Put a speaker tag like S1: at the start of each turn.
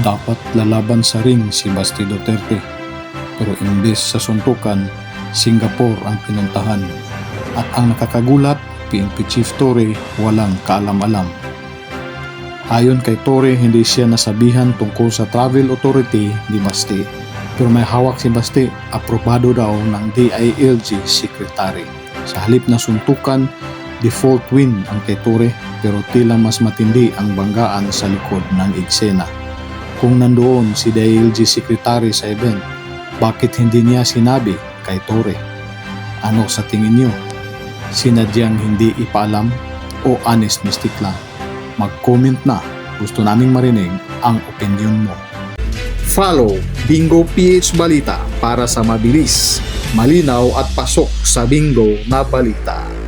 S1: dapat lalaban sa ring si Basti Duterte. Pero imbes sa suntukan, Singapore ang pinuntahan. At ang nakakagulat, PNP Chief Torre walang kaalam-alam. Ayon kay Torre, hindi siya nasabihan tungkol sa travel authority ni Basti. Pero may hawak si Basti, aprobado daw ng DILG Secretary. Sa halip na suntukan, default win ang kay Torre pero tila mas matindi ang banggaan sa likod ng eksena. Kung nandoon si DILG Secretary sa event, bakit hindi niya sinabi kay Torre? Ano sa tingin niyo? Sinadyang hindi ipaalam o honest mistake lang? Mag-comment na. Gusto naming marinig ang opinion mo. Follow Bingo PH Balita para sa mabilis, malinaw at pasok sa Bingo na balita.